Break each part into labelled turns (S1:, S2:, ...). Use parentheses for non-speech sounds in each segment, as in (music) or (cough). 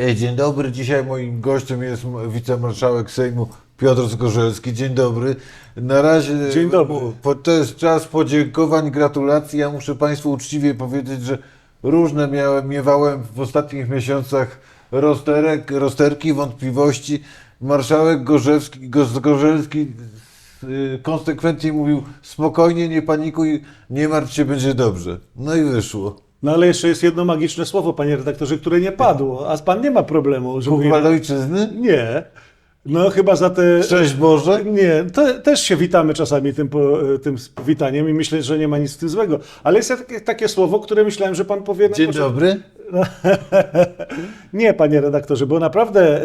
S1: E, Dzień dobry, dzisiaj moim gościem jest wicemarszałek Sejmu Piotr Zgorzelski. Dzień dobry. Na razie
S2: Dzień dobry.
S1: Po, to jest czas podziękowań, gratulacji. Ja muszę Państwu uczciwie powiedzieć, że różne miałem, miewałem w ostatnich miesiącach rozterek, rozterki, wątpliwości. Marszałek Gorzewski, Go- Zgorzelski y, konsekwentnie mówił spokojnie, nie panikuj, nie martw się, będzie dobrze. No i wyszło.
S2: No ale jeszcze jest jedno magiczne słowo, panie redaktorze, które nie padło, a pan nie ma problemu, że mówi...
S1: Kuchwal ojczyzny?
S2: Nie. No chyba za te...
S1: Szczęść Boże.
S2: Nie, to, też się witamy czasami tym, po, tym powitaniem i myślę, że nie ma nic w tym złego. Ale jest takie, takie słowo, które myślałem, że pan powie...
S1: Dzień
S2: początku.
S1: dobry. (laughs)
S2: Nie, panie redaktorze, bo naprawdę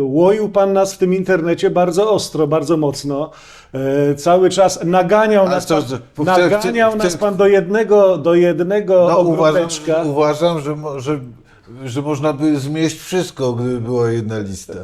S2: łoił pan nas w tym internecie bardzo ostro, bardzo mocno. E, cały czas naganiał nas,
S1: co,
S2: pan, naganiał nas pan do jednego, do jednego
S1: No, uważam, uważam że, że, że można by zmieść wszystko, gdyby była jedna lista.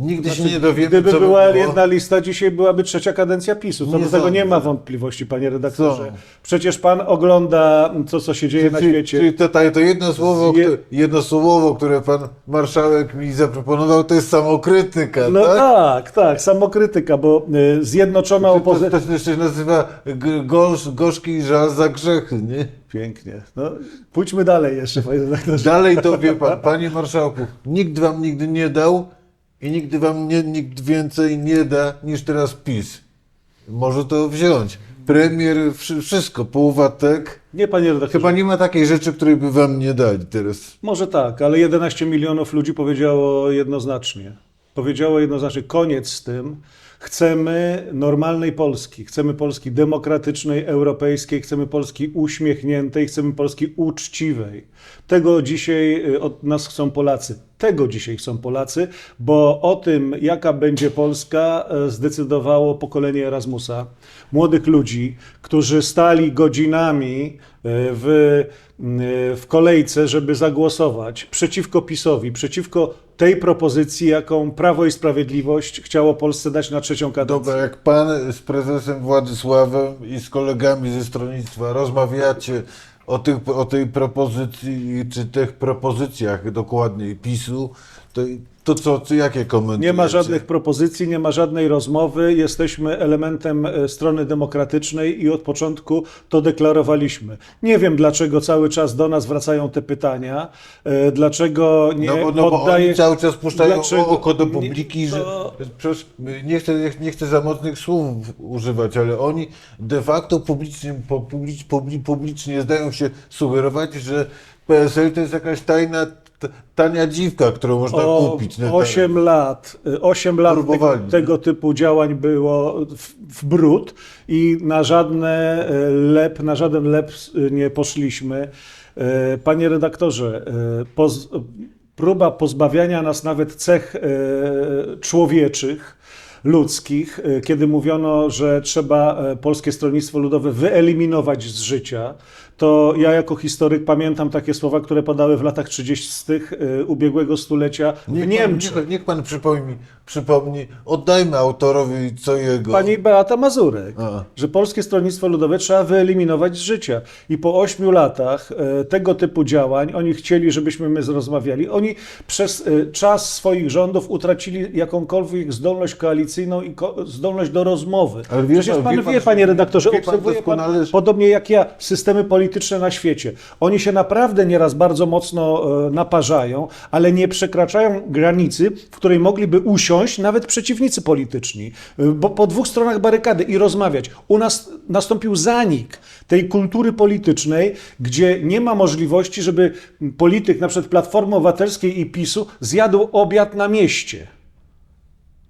S1: Nigdy się nie dowiemy,
S2: Gdyby
S1: co
S2: była
S1: by
S2: jedna lista, dzisiaj byłaby trzecia kadencja PiSu. To
S1: Nie
S2: do tego nie ma wątpliwości, panie redaktorze.
S1: Co?
S2: Przecież pan ogląda to, co się dzieje na
S1: Czyli,
S2: świecie.
S1: czyli to, to jedno słowo,
S2: Je-
S1: które, jedno słowo, które pan marszałek mi zaproponował, to jest samokrytyka,
S2: No
S1: tak?
S2: tak, tak, samokrytyka, bo y, zjednoczona
S1: To,
S2: opozycja...
S1: to, to się nazywa g- gorsz, gorzki żal za grzechy, nie?
S2: Pięknie. No, pójdźmy dalej jeszcze, panie redaktorze.
S1: Dalej to wie (laughs) pan, panie marszałku, nikt wam nigdy nie dał i nigdy wam nie, nikt więcej nie da niż teraz PiS. Może to wziąć. Premier, wszy- wszystko, półwatek.
S2: Nie, panie redaktorze.
S1: Chyba nie ma takiej rzeczy, której by wam nie dali teraz.
S2: Może tak, ale 11 milionów ludzi powiedziało jednoznacznie. Powiedziało jednoznacznie, koniec z tym. Chcemy normalnej Polski. Chcemy Polski demokratycznej, europejskiej, chcemy Polski uśmiechniętej, chcemy Polski uczciwej. Tego dzisiaj y, od nas chcą Polacy. Tego dzisiaj chcą Polacy, bo o tym, jaka będzie Polska, e, zdecydowało pokolenie Erasmusa. Młodych ludzi, którzy stali godzinami e, w, e, w kolejce, żeby zagłosować przeciwko PiSowi, przeciwko tej propozycji, jaką Prawo i Sprawiedliwość chciało Polsce dać na trzecią kadencję.
S1: Dobra, jak pan z prezesem Władysławem i z kolegami ze stronnictwa rozmawiacie o, tych, o tej propozycji, czy tych propozycjach dokładniej PiSu, to, to co, co, jakie komentujecie?
S2: Nie ma żadnych propozycji, nie ma żadnej rozmowy. Jesteśmy elementem e, strony demokratycznej i od początku to deklarowaliśmy. Nie wiem, dlaczego cały czas do nas wracają te pytania, e, dlaczego nie
S1: No bo, no bo
S2: poddaje...
S1: oni cały czas puszczają
S2: Dlaczego-
S1: oko do
S2: nie-
S1: publiki, że
S2: to-
S1: przecież nie chcę, nie chcę za mocnych słów używać, ale oni de facto publicznie, po- publicz, publi- publicznie zdają się sugerować, że PSL to jest jakaś tajna, tania dziwka, którą można
S2: O
S1: kupić. na
S2: 8 lat, 8 lat tego, tego typu działań było w, w brud i na żadne e, lep, na żaden lep e, nie poszliśmy. E, Panie redaktorze, e, poz, próba pozbawiania nas nawet cech człowieczych, ludzkich, e, kiedy mówiono, że trzeba e, Polskie Stronnictwo Ludowe wyeliminować z życia, to ja jako historyk pamiętam takie słowa, które padały w latach 30. e, ubiegłego stulecia w
S1: Niech pan,
S2: Niemczech.
S1: niech, niech pan przypomni, przypomni, oddajmy autorowi co jego.
S2: Pani Beata Mazurek,
S1: A.
S2: że Polskie Stronnictwo Ludowe trzeba wyeliminować z życia. I po ośmiu latach tego typu działań oni chcieli, żebyśmy my rozmawiali. Oni przez czas swoich rządów utracili jakąkolwiek zdolność i zdolność do rozmowy.
S1: Ale wie
S2: Przecież
S1: pan- wie pan,
S2: wie, panie redaktorze,
S1: wie pan
S2: obserwuje pan,
S1: doskonale, że-
S2: podobnie jak ja, systemy polityczne na świecie. Oni się naprawdę nieraz bardzo mocno e, naparzają, ale nie przekraczają granicy, w której mogliby usiąść nawet przeciwnicy polityczni, e, bo po dwóch stronach barykady i rozmawiać. U nas nastąpił zanik tej kultury politycznej, gdzie nie ma możliwości, żeby polityk na przykład Platformy Obywatelskiej i PiSu zjadł obiad na mieście.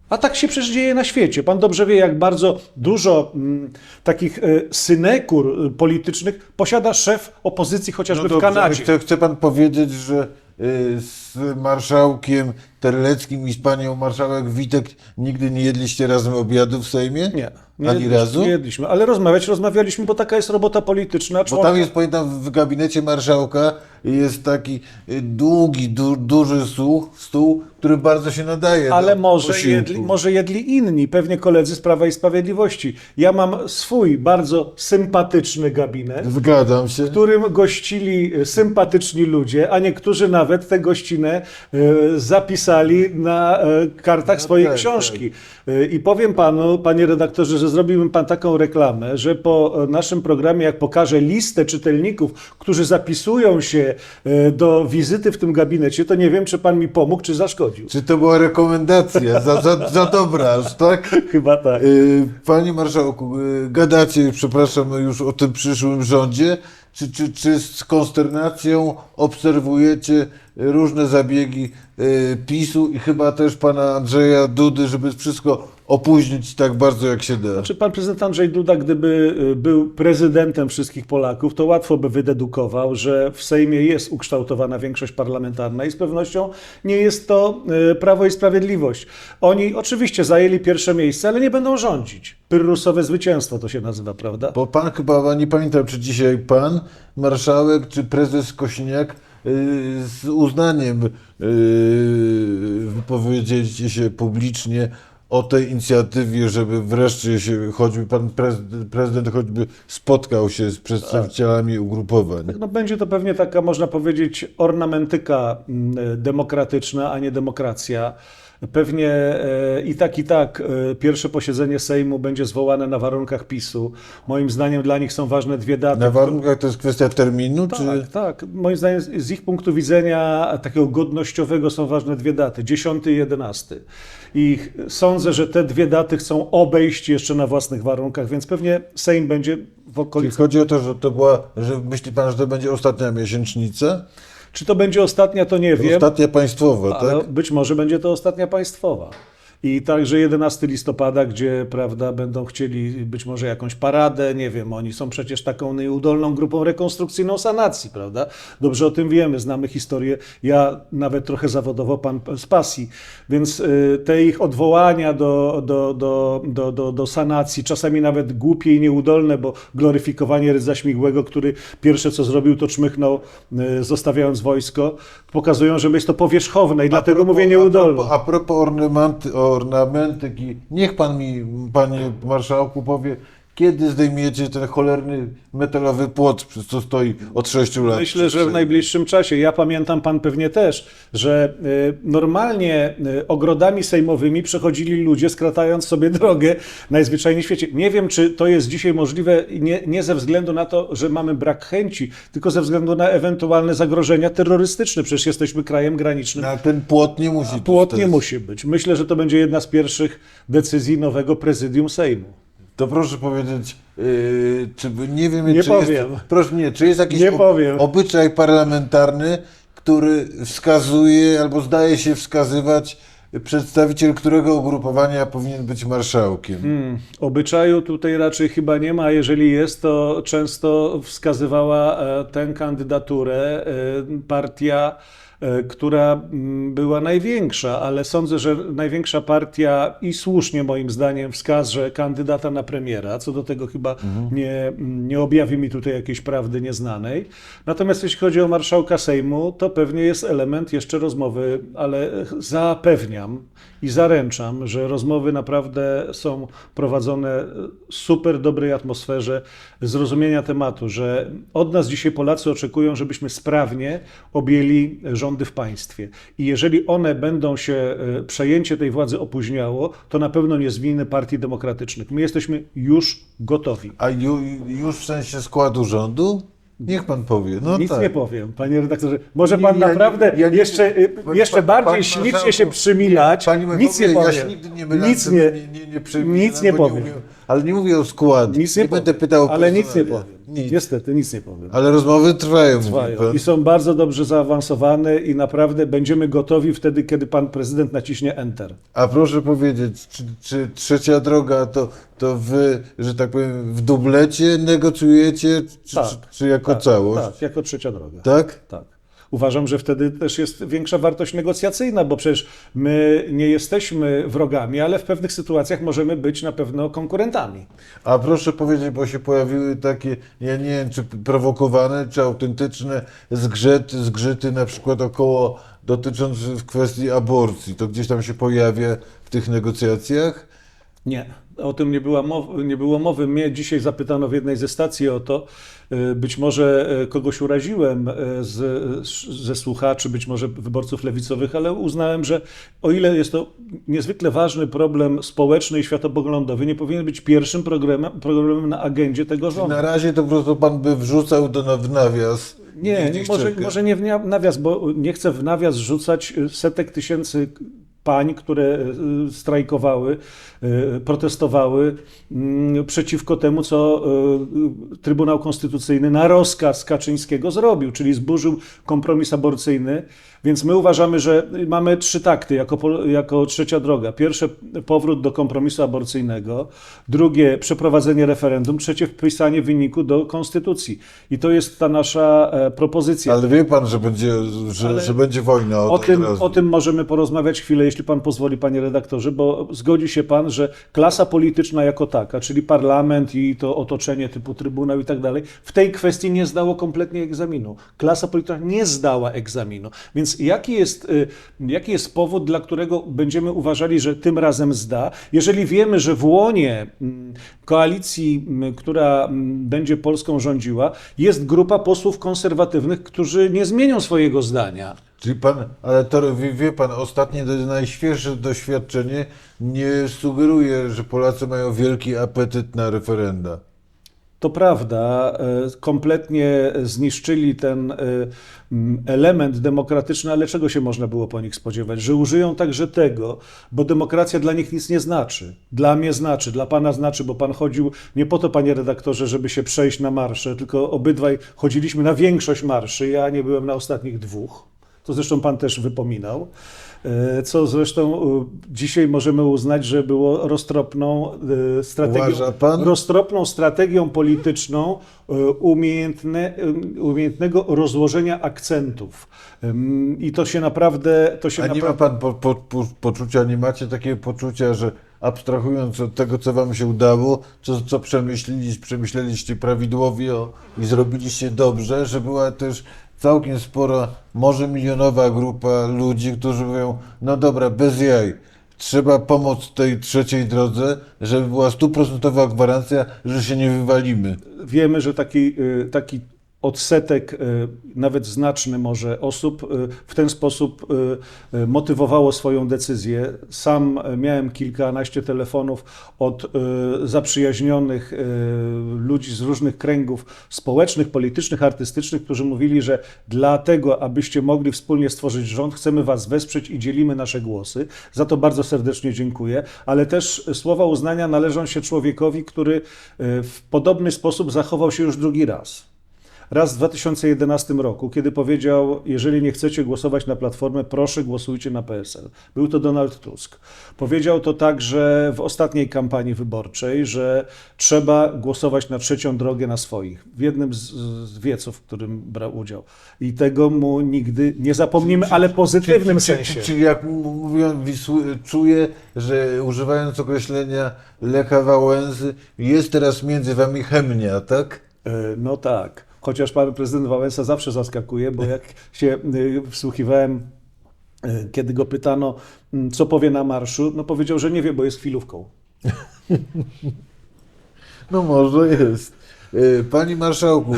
S2: A tak się przecież dzieje na świecie. Pan dobrze wie, jak bardzo dużo mm, takich e, synekur e, politycznych posiada szef opozycji chociażby w
S1: No dobrze,
S2: Kanadzie.
S1: Chce, chce pan powiedzieć, że y, z marszałkiem Terleckim i z panią marszałek Witek nigdy nie jedliście razem obiadu w Sejmie?
S2: Nie, nie
S1: Ani
S2: jedliśmy,
S1: razu?
S2: Nie jedliśmy, ale rozmawiać rozmawialiśmy, bo taka jest robota polityczna.
S1: Bo tam jest, pamiętam, w gabinecie marszałka jest taki y, długi, du, duży stół, stół, który bardzo się nadaje
S2: Ale
S1: do
S2: może jedli, może jedli inni, pewnie koledzy z Prawa i Sprawiedliwości. Ja mam swój bardzo sympatyczny gabinet,
S1: Zgadzam się.
S2: w którym gościli sympatyczni ludzie, a niektórzy nawet gościny rodzinę e, zapisali na kartach
S1: No
S2: swojej
S1: tak,
S2: książki. E, I powiem panu, panie redaktorze, że zrobiłbym pan taką reklamę, że po naszym programie, jak pokażę listę czytelników, którzy zapisują się e, do wizyty w tym gabinecie, to nie wiem, czy pan mi pomógł, czy zaszkodził.
S1: Czy to była rekomendacja za, za, za dobra, aż tak? (laughs)
S2: Chyba tak.
S1: Y, Panie marszałku, y, gadacie, przepraszam, już o tym przyszłym rządzie. Czy, czy, czy z konsternacją obserwujecie różne zabiegi PiSu i chyba też pana Andrzeja Dudy, żeby wszystko opóźnić tak bardzo jak się da?
S2: Czy pan prezydent Andrzej Duda, gdyby y, był prezydentem wszystkich Polaków, to łatwo by wydedukował, że w Sejmie jest ukształtowana większość parlamentarna i z pewnością nie jest to y, Prawo i Sprawiedliwość. Oni oczywiście zajęli pierwsze miejsce, ale nie będą rządzić. Pyrrusowe zwycięstwo to się nazywa, prawda?
S1: Bo pan chyba, nie pamiętam czy dzisiaj pan, marszałek czy prezes Kośniak y, z uznaniem wypowiedzieliście się publicznie o tej inicjatywie, żeby wreszcie się, choćby pan prezydent, prezydent choćby spotkał się z przedstawicielami ugrupowań.
S2: No, będzie to pewnie taka, można powiedzieć, ornamentyka mm, demokratyczna, a nie demokracja. Pewnie e, i tak, i tak e, pierwsze posiedzenie Sejmu będzie zwołane na warunkach PiSu. Moim zdaniem dla nich są ważne dwie daty.
S1: Na warunkach to jest kwestia terminu, czy...
S2: Tak, tak. Moim zdaniem z ich punktu widzenia takiego godnościowego są ważne dwie daty, 10 i 11. I sądzę, że te dwie daty chcą obejść jeszcze na własnych warunkach, więc pewnie Sejm będzie w okolicy.
S1: chodzi o to, że to była, że myśli pan, że to będzie ostatnia miesięcznica?
S2: Czy to będzie ostatnia, to nie wiem.
S1: Ostatnia państwowa,
S2: Ale
S1: tak?
S2: być może będzie to ostatnia państwowa. I także 11 listopada, gdzie prawda, będą chcieli być może jakąś paradę, nie wiem, oni są przecież taką nieudolną grupą rekonstrukcyjną sanacji, prawda? Dobrze o tym wiemy, znamy historię. Ja nawet trochę zawodowo, pan z pasji. Więc y, te ich odwołania do, do, do, do, do, do sanacji, czasami nawet głupie i nieudolne, bo gloryfikowanie Rydza Śmigłego, który pierwsze co zrobił, to czmychnął, y, zostawiając wojsko, pokazują, że jest to powierzchowne i dlatego
S1: propos-
S2: mówię nieudolne.
S1: A propos, a propos ornamenty, ornamentyki, niech pan mi, panie marszałku, powie, kiedy zdejmiecie ten cholerny metalowy płot, przez co stoi od 6 lat?
S2: Myślę, że w najbliższym czasie. Ja pamiętam, pan pewnie też, że y, normalnie y, ogrodami sejmowymi przechodzili ludzie, skratając sobie drogę najzwyczajniej w świecie. Nie wiem, czy to jest dzisiaj możliwe nie, nie ze względu na to, że mamy brak chęci, tylko ze względu na ewentualne zagrożenia terrorystyczne. Przecież jesteśmy krajem granicznym.
S1: Na ten płot nie musi
S2: Płot
S1: tu
S2: nie musi być. Myślę, że to będzie jedna z pierwszych decyzji nowego prezydium Sejmu.
S1: To proszę powiedzieć, yy, czy nie wiem,
S2: Nie
S1: czy
S2: powiem.
S1: Jest, proszę, nie, czy jest jakiś
S2: Nie powiem.
S1: obyczaj parlamentarny, który wskazuje albo zdaje się wskazywać przedstawiciel którego ugrupowania powinien być marszałkiem?
S2: Hmm, obyczaju tutaj raczej chyba nie ma. Jeżeli jest, to często wskazywała e, tę kandydaturę e, partia, która mm, była największa, ale sądzę, że największa partia i słusznie moim zdaniem wskaże kandydata na premiera. Co do tego chyba nie, nie objawi mi tutaj jakiejś prawdy nieznanej. Natomiast jeśli chodzi o marszałka Sejmu, to pewnie jest element jeszcze rozmowy, ale zapewniam i zaręczam, że rozmowy naprawdę są prowadzone w super dobrej atmosferze zrozumienia tematu, że od nas dzisiaj Polacy oczekują, żebyśmy sprawnie objęli rządy w państwie. I jeżeli one będą się, e, przejęcie tej władzy opóźniało, to na pewno nie z winy partii demokratycznych. My jesteśmy już gotowi.
S1: A ju, już w sensie składu rządu? Niech pan powie. No
S2: Nic
S1: tak.
S2: nie powiem, panie redaktorze. Może pan
S1: ja-
S2: naprawdę
S1: ja nie-
S2: jeszcze,
S1: Pan-
S2: jeszcze
S1: pan-
S2: bardziej
S1: panie
S2: ślicznie się przymilać.
S1: Pani
S2: Nic nie
S1: ja
S2: powiem.
S1: się nigdy nie mylę,
S2: Nic nie,
S1: nie, nie, nie
S2: nic nie
S1: bo
S2: powiem.
S1: ale nie mówię o składzie.
S2: Nic nie,
S1: nie
S2: powiem.
S1: będę pytał o
S2: Ale nic nie powiem.
S1: Nic.
S2: Niestety, nic nie powiem.
S1: Ale rozmowy trwają,
S2: Trwają. I są bardzo dobrze zaawansowane i naprawdę będziemy gotowi wtedy, kiedy pan prezydent naciśnie Enter.
S1: A proszę powiedzieć, czy, czy trzecia droga to, to wy, że tak powiem, w dublecie negocjujecie, czy,
S2: Tak,
S1: czy, czy jako
S2: tak,
S1: całość?
S2: Tak, jako trzecia droga.
S1: Tak?
S2: Tak. Uważam, że wtedy też jest większa wartość negocjacyjna, bo przecież my nie jesteśmy wrogami, ale w pewnych sytuacjach możemy być na pewno konkurentami.
S1: A proszę powiedzieć, bo się pojawiły takie, ja nie wiem, czy prowokowane, czy autentyczne zgrzyty, zgrzyty na przykład około dotyczące w kwestii aborcji. To gdzieś tam się pojawia w tych negocjacjach?
S2: Nie, O tym nie, była mowy, nie było mowy. Mnie dzisiaj zapytano w jednej ze stacji o to. Y, Być może y, kogoś uraziłem y, z, ze słuchaczy, być może wyborców lewicowych, ale uznałem, że o ile jest to niezwykle ważny problem społeczny i światopoglądowy, nie powinien być pierwszym programem, programem na agendzie tego rządu.
S1: Na razie to po prostu pan by wrzucał do, w nawias.
S2: Nie,
S1: Niech
S2: może, może nie w nawias, bo nie chcę w nawias rzucać setek tysięcy pań, które y, strajkowały, y, protestowały mm, przeciwko temu, co y, Trybunał Konstytucyjny na rozkaz Kaczyńskiego zrobił, czyli zburzył kompromis aborcyjny. Więc my uważamy, że mamy trzy takty jako, jako trzecia droga. Pierwsze powrót do kompromisu aborcyjnego, drugie przeprowadzenie referendum, trzecie wpisanie wyniku do konstytucji. I to jest ta nasza e, propozycja.
S1: Ale wie pan, że będzie, że,
S2: Ale
S1: że będzie wojna o,
S2: O tym, o tym możemy porozmawiać chwilę, jeśli pan pozwoli, panie redaktorze, bo zgodzi się pan, że klasa polityczna jako taka, czyli parlament i to otoczenie typu trybunał i tak dalej, w tej kwestii nie zdało kompletnie egzaminu. Klasa polityczna nie zdała egzaminu. Więc jaki jest, y, jaki jest powód, dla którego będziemy uważali, że tym razem zda, jeżeli wiemy, że w łonie mm, koalicji, mm, która mm, będzie Polską rządziła, jest grupa posłów konserwatywnych, którzy nie zmienią swojego zdania.
S1: Czyli pan, ale to wie, pan, ostatnie, najświeższe doświadczenie nie sugeruje, że Polacy mają wielki apetyt na referenda.
S2: To prawda, e, kompletnie zniszczyli ten e, element demokratyczny, ale czego się można było po nich spodziewać? Że użyją także tego, bo demokracja dla nich nic nie znaczy. Dla mnie znaczy, dla pana znaczy, bo pan chodził nie po to, panie redaktorze, żeby się przejść na marsze, tylko obydwaj chodziliśmy na większość marszy. Ja nie byłem na ostatnich dwóch. To zresztą pan też wypominał. E, Co zresztą e, dzisiaj możemy uznać, że było roztropną e, strategią roztropną strategią polityczną umiejętne, umiejętnego rozłożenia akcentów. I to się naprawdę. To się
S1: A nie ma
S2: naprawdę
S1: pan po, po, po, poczucia, nie macie takiego poczucia, że abstrahując od tego, co wam się udało, co, co przemyśleliście, przemyśleliście prawidłowo i zrobiliście dobrze, że była też całkiem spora, może milionowa grupa ludzi, którzy mówią, no dobra, bez jaj, trzeba pomóc tej trzeciej drodze, żeby była stuprocentowa gwarancja, że się nie wywalimy.
S2: wiemy, że taki, e, taki odsetek, e, nawet znaczny może osób, e, w ten sposób e, motywowało swoją decyzję. Sam miałem kilkanaście telefonów od zaprzyjaźnionych ludzi z różnych kręgów społecznych, politycznych, artystycznych, którzy mówili, że dlatego, abyście mogli wspólnie stworzyć rząd, chcemy was wesprzeć i dzielimy nasze głosy. Za to bardzo serdecznie dziękuję, ale też słowa uznania należą się człowiekowi, który w podobny sposób zachował się już drugi raz. Raz w 2011 roku, kiedy powiedział: Jeżeli nie chcecie głosować na Platformę, proszę głosujcie na PSL. Był to Donald Tusk. Powiedział to także w ostatniej kampanii wyborczej, że trzeba głosować na trzecią drogę na swoich. W jednym z, wieców, w którym brał udział. I tego mu nigdy nie zapomnimy, ale pozytywnym
S1: Czyli-
S2: sensie.
S1: Czyli jak mówią, czuję, że używając określenia Lecha Wałęsy, jest teraz między wami chemnia, tak?
S2: E, No tak. Chociaż pan prezydent Wałęsa zawsze zaskakuje, bo jak się y, wsłuchiwałem, y, kiedy go pytano, mm, co powie na marszu, no powiedział, że nie wie, bo jest chwilówką. (laughs)
S1: No może jest. Y, Panie marszałku,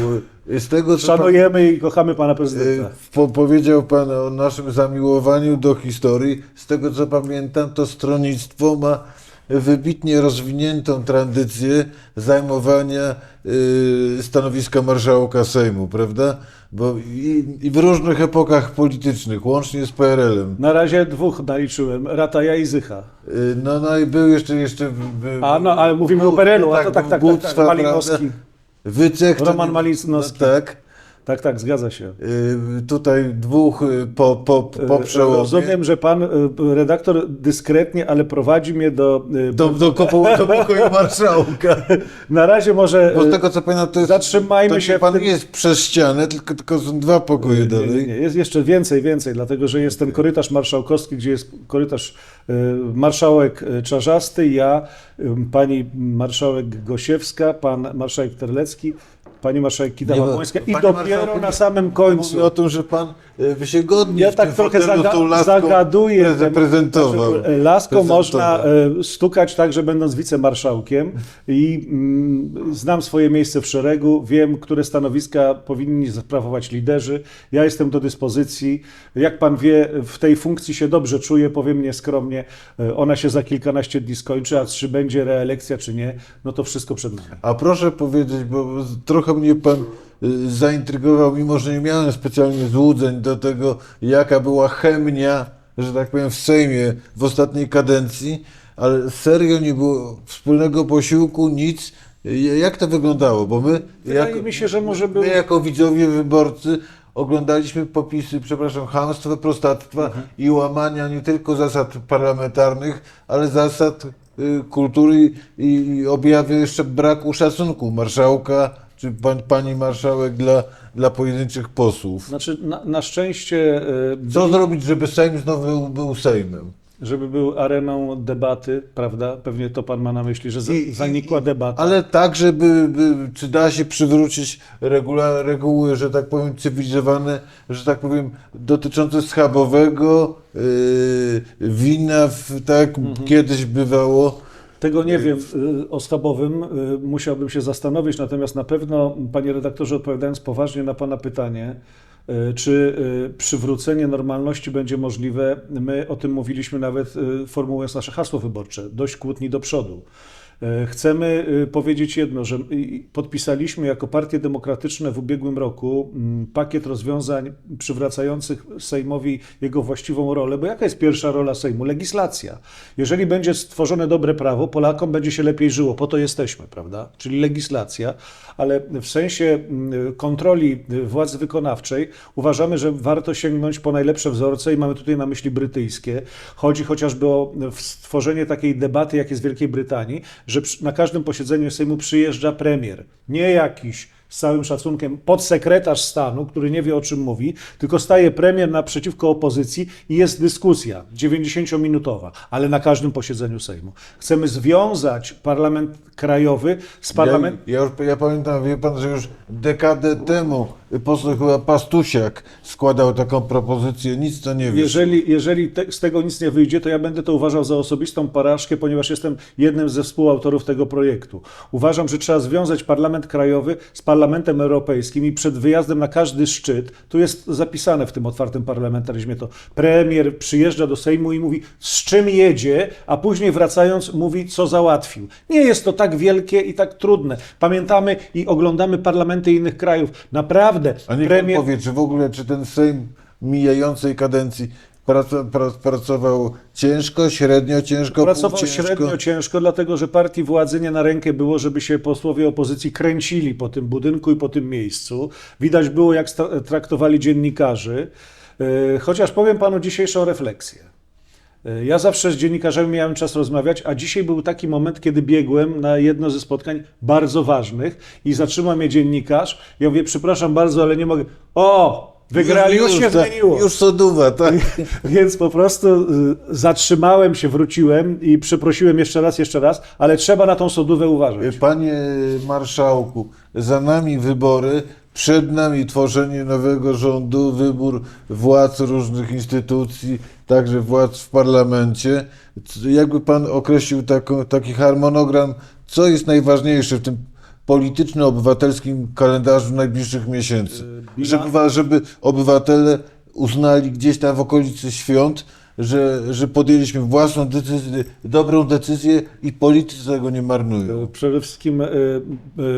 S1: z tego co pan,
S2: Szanujemy i kochamy pana prezydenta.
S1: po, powiedział pan o naszym zamiłowaniu do historii, z tego co pamiętam, to stronnictwo ma wybitnie rozwiniętą tradycję zajmowania y, stanowiska marszałka Sejmu, prawda? Bo i, i w różnych epokach politycznych, łącznie z PRL-em.
S2: Na razie dwóch naliczyłem, Rataja i Zycha.
S1: Y, No, no i był jeszcze, jeszcze
S2: A no, ale mówimy o PRL-u, a to tak, tak, tak,
S1: Głództwa,
S2: tak, Malinowski.
S1: to
S2: Roman Malinowski.
S1: No, tak.
S2: Tak, tak, zgadza się.
S1: Y, Tutaj dwóch y, po, po, po przełomie.
S2: Rozumiem, że pan y, redaktor dyskretnie, ale prowadzi mnie do...
S1: Do, do, do pokoju (laughs) marszałka.
S2: Na razie może...
S1: Bo z tego co pamiętam, to jest.
S2: Zatrzymajmy
S1: to
S2: się
S1: nie pan
S2: tym-
S1: nie jest przez ścianę, tylko, tylko są dwa pokoje
S2: Nie,
S1: dalej.
S2: nie, nie, jest jeszcze więcej, więcej, dlatego że jest ten korytarz marszałkowski, gdzie jest korytarz marszałek y, Czarzasty, ja, y, pani marszałek Gosiewska, pan marszałek Terlecki, pani marszałek Kidawa-Błońska i dopiero na samym końcu.
S1: Mówi o tym, że pan e, wy się godnie
S2: Ja tak trochę zaga-
S1: laską
S2: zagaduję.
S1: reprezentował.
S2: Znaczy, Laską można
S1: Prezentował.
S2: stukać także będąc wicemarszałkiem i mm, znam swoje miejsce w szeregu, wiem, które stanowiska powinni sprawować liderzy. Ja jestem do dyspozycji. Jak pan wie, w tej funkcji się dobrze czuję, powiem nieskromnie. E, Ona się za kilkanaście dni skończy, a czy będzie reelekcja, czy nie, no to wszystko przed nami.
S1: A proszę powiedzieć, bo trochę mnie pan y, zaintrygował, mimo że nie miałem specjalnie złudzeń do tego, jaka była chemia, że tak powiem, w Sejmie w ostatniej kadencji, ale serio nie było wspólnego posiłku, nic. Y, Jak to wyglądało? Bo my,
S2: Wydaje mi się, że może był...
S1: my jako widzowie, wyborcy, oglądaliśmy popisy, przepraszam, chamstwa, prostactwa i łamania nie tylko zasad parlamentarnych, ale zasad y, kultury i, i objawy jeszcze braku szacunku marszałka czy pan, pani marszałek dla, dla pojedynczych posłów.
S2: Znaczy, na, na szczęście e,
S1: Co zrobić, żeby Sejm znowu był Sejmem?
S2: Żeby był areną debaty, prawda? Pewnie to pan ma na myśli, że za-
S1: I-
S2: zanikła debata.
S1: Ale tak, żeby, by, czy da się przywrócić regula, reguły, że tak powiem, cywilizowane, że tak powiem, dotyczące schabowego, yy, wina, w, tak kiedyś bywało.
S2: Tego nie wiem y, o schabowym, y, musiałbym się zastanowić, natomiast na pewno, panie redaktorze, odpowiadając poważnie na pana pytanie, czy y, przywrócenie normalności będzie możliwe, my o tym mówiliśmy nawet y, formułując nasze hasło wyborcze, dość kłótni do przodu. Y, Chcemy y, powiedzieć jedno, że y, podpisaliśmy jako Partie Demokratyczne w ubiegłym roku mm, pakiet rozwiązań przywracających Sejmowi jego właściwą rolę, bo jaka jest pierwsza rola Sejmu? Legislacja. Jeżeli będzie stworzone dobre prawo, Polakom będzie się lepiej żyło, po to jesteśmy, prawda? Czyli legislacja, ale w sensie mm, kontroli y, władzy wykonawczej uważamy, że warto sięgnąć po najlepsze wzorce i mamy tutaj na myśli brytyjskie. Chodzi chociażby o stworzenie takiej debaty, jak jest w Wielkiej Brytanii, że na każdym posiedzeniu Sejmu przyjeżdża premier, nie jakiś z całym szacunkiem podsekretarz stanu, który nie wie o czym mówi, tylko staje premier naprzeciwko opozycji i jest dyskusja 90-minutowa, ale na każdym posiedzeniu Sejmu. Chcemy związać parlament krajowy z parlamentem.
S1: Ja, ja, już, ja pamiętam, wie pan, że już dekadę temu poseł chyba Pastusiak składał taką propozycję, nic to nie wiesz.
S2: Jeżeli, jeżeli te, z tego nic nie wyjdzie, to ja będę to uważał za osobistą porażkę, ponieważ jestem jednym ze współautorów tego projektu. Uważam, że trzeba związać Parlament Krajowy z Parlamentem Europejskim i przed wyjazdem na każdy szczyt, tu jest zapisane w tym otwartym parlamentaryzmie to, premier przyjeżdża do Sejmu i mówi, z czym jedzie, a później wracając mówi, co załatwił. Nie jest to tak wielkie i tak trudne. Pamiętamy i oglądamy parlamenty innych krajów. Naprawdę,
S1: A niech
S2: premier...
S1: powie, czy w ogóle, czy ten Sejm mijającej kadencji pracował ciężko, średnio ciężko,
S2: Pracował średnio ciężko, dlatego że partii władzy nie na rękę było, żeby się posłowie opozycji kręcili po tym budynku i po tym miejscu. Widać było, jak traktowali dziennikarzy. Yy, Chociaż powiem panu dzisiejszą refleksję. Yy, Ja zawsze z dziennikarzami miałem czas rozmawiać, a dzisiaj był taki moment, kiedy biegłem na jedno ze spotkań bardzo ważnych i zatrzymał mnie dziennikarz. Ja mówię, przepraszam bardzo, ale nie mogę. O! Wygrali, już, się
S1: tak,
S2: zmieniło.
S1: Już soduwa, tak. (laughs)
S2: Więc po prostu y, zatrzymałem się, wróciłem i przeprosiłem jeszcze raz, jeszcze raz, ale trzeba na tą sodówę uważać.
S1: Panie marszałku, za nami wybory, przed nami tworzenie nowego rządu, wybór władz różnych instytucji, także władz w parlamencie. Jakby pan określił taką, taki harmonogram, co jest najważniejsze w tym polityczno-obywatelskim kalendarzu najbliższych miesięcy?
S2: Bila-
S1: Żeby, żeby obywatele uznali gdzieś tam w okolicy świąt, że, że podjęliśmy własną decyzję, dobrą decyzję i politycy tego nie marnują.
S2: Przede wszystkim y,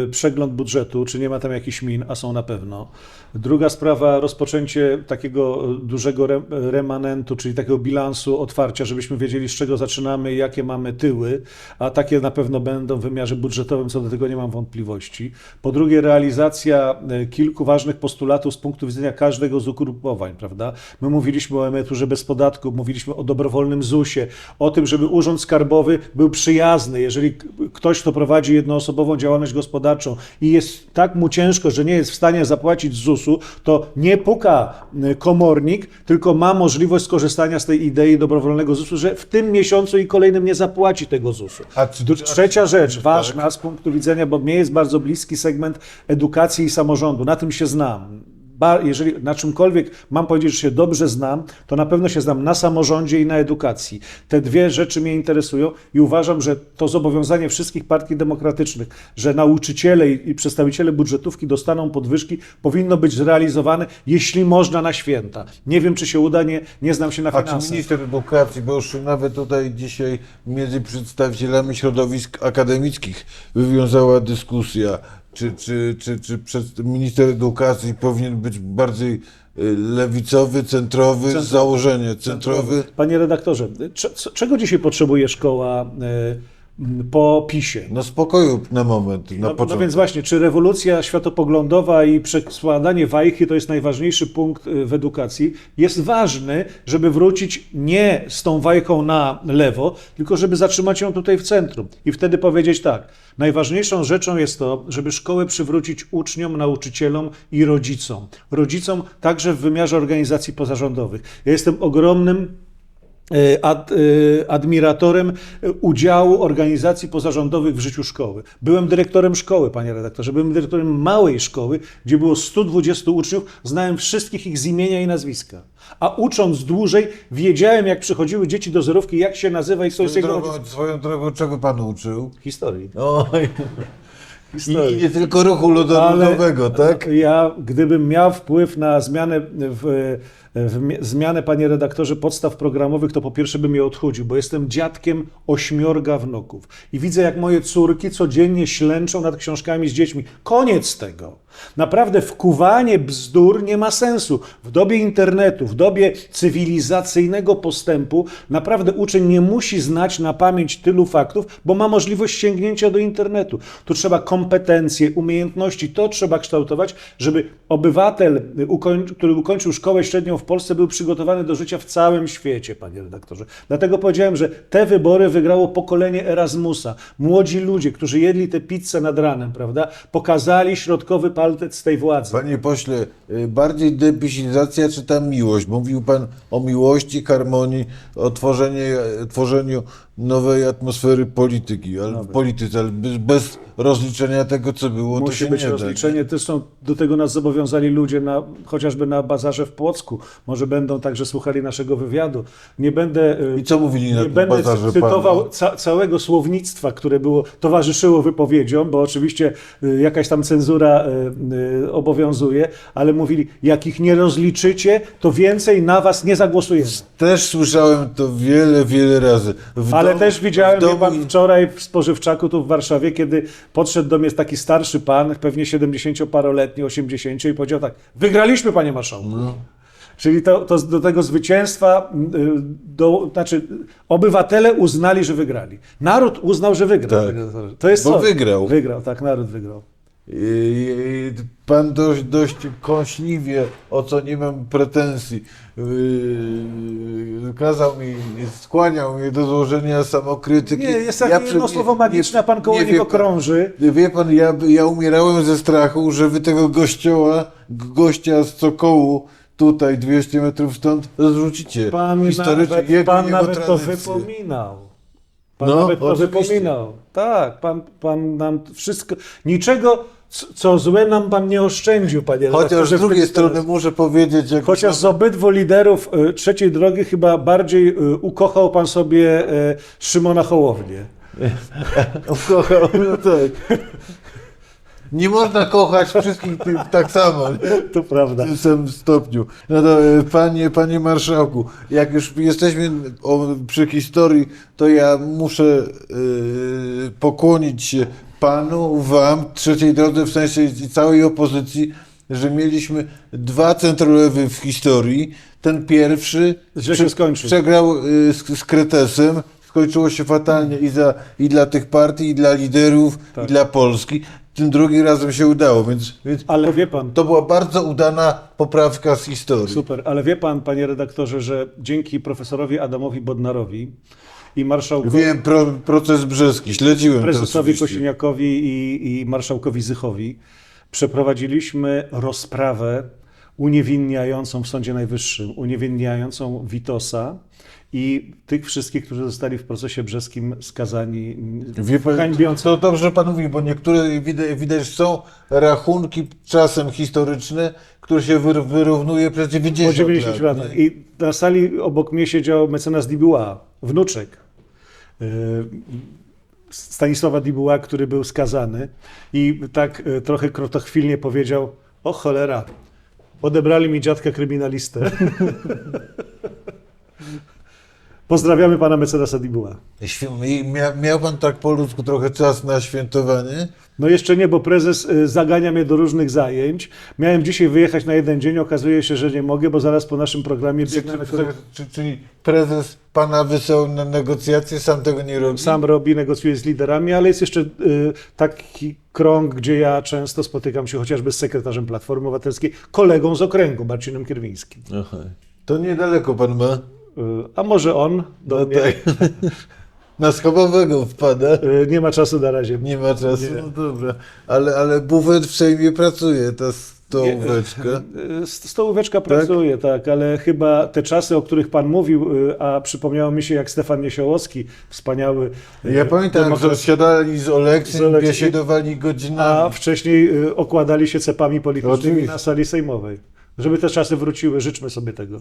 S2: y, przegląd budżetu, czy nie ma tam jakichś min, a są na pewno. Druga sprawa, rozpoczęcie takiego dużego re, remanentu, czyli takiego bilansu otwarcia, żebyśmy wiedzieli, z czego zaczynamy, jakie mamy tyły, a takie na pewno będą w wymiarze budżetowym, co do tego nie mam wątpliwości. Po drugie, realizacja kilku ważnych postulatów z punktu widzenia każdego z ugrupowań, prawda? My mówiliśmy o emeryturze bez podatku, mówiliśmy o dobrowolnym ZUS-ie, o tym, żeby Urząd Skarbowy był przyjazny. Jeżeli ktoś, kto prowadzi jednoosobową działalność gospodarczą i jest tak mu ciężko, że nie jest w stanie zapłacić ZUS-u, to nie puka y, komornik, tylko ma możliwość skorzystania z tej idei dobrowolnego ZUS-u, że w tym miesiącu i kolejnym nie zapłaci tego ZUS-u. Trzecia rzecz,
S1: Tak.
S2: ważna z punktu widzenia, bo mnie jest bardzo bliski segment edukacji i samorządu. Na tym się znam. Jeżeli na czymkolwiek mam powiedzieć, że się dobrze znam, to na pewno się znam na samorządzie i na edukacji. Te dwie rzeczy mnie interesują i uważam, że to zobowiązanie wszystkich partii demokratycznych, że nauczyciele i, przedstawiciele budżetówki dostaną podwyżki, powinno być zrealizowane, jeśli można na święta. Nie wiem, czy się uda, nie, nie znam się na
S1: A czy
S2: finansach.
S1: minister edukacji, bo już nawet tutaj dzisiaj między przedstawicielami środowisk akademickich wywiązała dyskusja, czy, czy, czy, czy przed, minister edukacji powinien być bardziej y, lewicowy, centrowy,
S2: Centrowy.
S1: założenie centrowy.
S2: Panie redaktorze, czego dzisiaj potrzebuje szkoła m, po PiSie?
S1: No spokoju na moment, na
S2: No, no
S1: początek.
S2: więc właśnie, czy rewolucja światopoglądowa i przekładanie wajchy to jest najważniejszy punkt y, w edukacji? Jest ważny, żeby wrócić nie z tą wajchą na lewo, tylko żeby zatrzymać ją tutaj w centrum. I wtedy powiedzieć tak, najważniejszą rzeczą jest to, żeby szkołę przywrócić uczniom, nauczycielom i rodzicom. Rodzicom także w wymiarze organizacji pozarządowych. Ja jestem ogromnym ad, e, admiratorem udziału organizacji pozarządowych w życiu szkoły. Byłem dyrektorem szkoły, panie redaktorze, byłem dyrektorem małej szkoły, gdzie było 120 uczniów, znałem wszystkich ich z imienia i nazwiska. A ucząc dłużej, wiedziałem, jak przychodziły dzieci do zerówki, jak się nazywa i kto jest jego
S1: drogą, swoją drogą, czego pan uczył?
S2: Historii.
S1: Oj. (laughs)
S2: Historii.
S1: I nie tylko ruchu ludowego, tak?
S2: Ja, gdybym miał wpływ na zmianę, w, zmianę, panie redaktorze, podstaw programowych, to po pierwsze bym je odchudził, bo jestem dziadkiem ośmiorga wnuków. I widzę, jak moje córki codziennie ślęczą nad książkami z dziećmi. Koniec tego. Naprawdę wkuwanie bzdur nie ma sensu. W dobie internetu, w dobie cywilizacyjnego postępu, naprawdę uczeń nie musi znać na pamięć tylu faktów, bo ma możliwość sięgnięcia do internetu. Tu trzeba kompetencje, umiejętności, to trzeba kształtować, żeby obywatel, y, który ukończył szkołę średnią w Polsce, był przygotowany do życia w całym świecie, panie redaktorze. Dlatego powiedziałem, że te wybory wygrało pokolenie Erasmusa. Młodzi ludzie, którzy jedli tę pizzę nad ranem, prawda, pokazali środkowy palec tej władzy.
S1: Panie pośle, y, bardziej depisizacja czy ta miłość? Mówił pan o miłości, harmonii, o tworzenie, tworzeniu nowej atmosfery polityki, ale w polityce, ale bez, bez rozliczenia tego, co było, to
S2: Musi
S1: się
S2: być
S1: nie
S2: rozliczenie. Zresztą do tego nas zobowiązali ludzie, na, chociażby na bazarze w Płocku. Może będą także słuchali naszego wywiadu. Nie będę. y.
S1: I co mówili na
S2: Nie
S1: tym
S2: będę
S1: bazarze
S2: cytował
S1: panu?
S2: ca całego słownictwa, które było, towarzyszyło wypowiedziom, bo oczywiście y, jakaś tam cenzura y, obowiązuje, ale mówili, jak ich nie rozliczycie, to więcej na was nie zagłosujemy.
S1: Też słyszałem to wiele, wiele razy. W
S2: Ale
S1: domu-
S2: też widziałem
S1: domu
S2: pan, wczoraj w spożywczaku tu w Warszawie, kiedy podszedł do mnie taki starszy pan, pewnie 70-paroletni, 80 i powiedział tak, wygraliśmy panie marszałku.
S1: No.
S2: Czyli to, to do tego zwycięstwa, y, do, znaczy obywatele uznali, że wygrali. Naród uznał, że wygrał.
S1: Tak.
S2: To jest
S1: Bo
S2: coś.
S1: wygrał.
S2: Wygrał, tak, naród wygrał.
S1: I Pan dość, dość kąśliwie, o co nie mam pretensji, yy, kazał mi, skłaniał mnie do złożenia samokrytyki.
S2: Nie, jest takie
S1: przy-
S2: jedno słowo magiczne, a pan koło
S1: nie
S2: niego
S1: pan-
S2: krąży.
S1: Wie pan, ja, ja umierałem ze strachu, że wy tego gościoła, gościa z Cokołu, tutaj 200 metrów stąd, zrzucicie.
S2: Pan
S1: Historycznie
S2: nawet,
S1: jego-
S2: pan
S1: jego
S2: nawet to wypominał. Pan
S1: No,
S2: nawet to
S1: oczywiście.
S2: wypominał. Tak, pan, pan nam wszystko, niczego, co złe nam pan nie oszczędził, panie
S1: Chociaż z drugiej strony muszę powiedzieć, jak
S2: Chociaż z obydwu liderów y, trzeciej drogi chyba bardziej y, ukochał pan sobie y, Szymona Hołownię. (laughs)
S1: Kochał, no tak. Nie można kochać wszystkich tak samo, nie? (laughs)
S2: To prawda.
S1: w tym samym stopniu. No to panie, panie marszałku, jak już jesteśmy przy historii, to ja muszę pokłonić się panu, wam, trzeciej drodze, w sensie całej opozycji, że mieliśmy dwa centrolewy w historii. Ten pierwszy przegrał e, z, z Kretesem. Skończyło się fatalnie i, za, i dla tych partii, i dla liderów,
S2: Tak.
S1: i dla Polski. tym drugim razem się udało, więc, więc
S2: Ale wie pan,
S1: to była bardzo udana poprawka z historii.
S2: Super, ale wie pan, panie redaktorze, że dzięki profesorowi Adamowi Bodnarowi i marszałkowi,
S1: Wiem, pro, proces brzeski, śledziłem
S2: prezesowi. Kosiniakowi i, i marszałkowi Zychowi przeprowadziliśmy rozprawę uniewinniającą w Sądzie Najwyższym, uniewinniającą Witosa i tych wszystkich, którzy zostali w procesie brzeskim skazani.
S1: Wie pan, to dobrze pan mówi, bo niektóre widać, są rachunki czasem historyczne, które się wyr- wyrównuje przez
S2: Po
S1: 90,
S2: 90
S1: lat.
S2: lat. I na sali obok mnie siedział mecenas Dibuła, wnuczek Stanisława Dibuła, który był skazany i tak e, trochę krotochwilnie powiedział, o cholera, odebrali mi dziadka kryminalistę. (laughs) Pozdrawiamy pana mecenasa Dibuła.
S1: Miał pan tak po ludzku trochę czas na świętowanie?
S2: No jeszcze nie, bo prezes y, zagania mnie do różnych zajęć. Miałem dzisiaj wyjechać na jeden dzień, okazuje się, że nie mogę, bo zaraz po naszym programie
S1: Czy,
S2: biegnę na
S1: czy, czy, czyli prezes pana wysłał na negocjacje, sam tego nie robi?
S2: Sam robi, negocjuje z liderami, ale jest jeszcze y, taki krąg, gdzie ja często spotykam się chociażby z sekretarzem Platformy Obywatelskiej, kolegą z okręgu, Marcinem Kierwińskim.
S1: Aha. To niedaleko pan ma.
S2: A może on do
S1: No
S2: mnie
S1: tak. (laughs) Na schabowego wpada.
S2: y, nie ma czasu na razie.
S1: Nie ma czasu,
S2: Nie.
S1: no dobra. Ale, ale bufet w Sejmie pracuje, ta stołóweczka.
S2: Y, Stołóweczka pracuje, tak, ale chyba te czasy, o których Pan mówił, y, a przypomniało mi się, jak Stefan Niesiołowski, wspaniały.
S1: Ja pamiętam,
S2: demokrat-
S1: że siadali z Oleksym. biesiedowali
S2: A
S1: godzinami.
S2: wcześniej y, okładali się cepami politycznymi
S1: Oczywiście.
S2: na sali sejmowej. Żeby te czasy wróciły, życzmy sobie tego.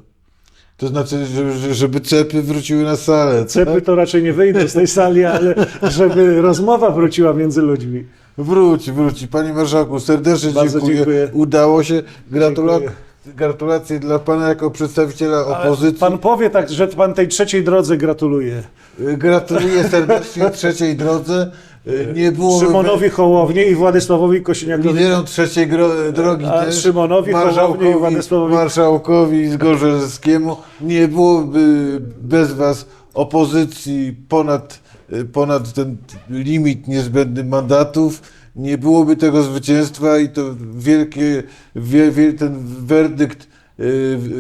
S1: To znaczy, że- że- żeby cepy wróciły na salę. co?
S2: Cepy to raczej nie wyjdą z tej sali, ale żeby rozmowa wróciła między ludźmi.
S1: Wróci, wróci. Panie Marszałku, serdecznie dziękuję.
S2: dziękuję.
S1: Udało się. Gratula
S2: Dziękuję.
S1: gratulacje dla Pana jako przedstawiciela
S2: Ale
S1: opozycji.
S2: Pan powie tak, że Pan tej trzeciej drodze gratuluje.
S1: Gratuluję serdecznie trzeciej drodze. Nie było
S2: Szymonowi Hołowni i Władysławowi Kosiniakowi.
S1: Liderom trzeciej drogi
S2: A
S1: też,
S2: Szymonowi, Hołowni i
S1: marszałkowi,
S2: Władysławowi-
S1: marszałkowi Zgorzelskiemu, nie byłoby bez was opozycji ponad, ponad ten limit niezbędny mandatów, nie byłoby tego zwycięstwa i to wielkie, wie, wie, ten werdykt y,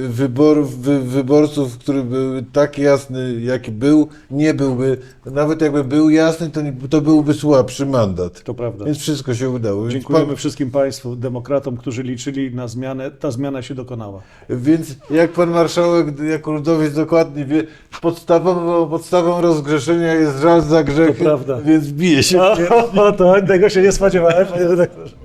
S1: wyborów, wy, wyborców, który był tak jasny, jaki był, nie byłby, nawet jakby był jasny, to, nie, to byłby słabszy mandat.
S2: To prawda.
S1: Więc wszystko się udało.
S2: Dziękujemy
S1: pan-
S2: wszystkim Państwu, demokratom, którzy liczyli na zmianę. Ta zmiana się dokonała.
S1: Więc jak pan marszałek, jako ludowiec dokładnie wie, podstawową, podstawą rozgrzeszenia jest żal za grzechy,
S2: To prawda.
S1: więc bije się.
S2: O, (laughs) o, to tego się nie spodziewałem, panie (laughs) redaktorze.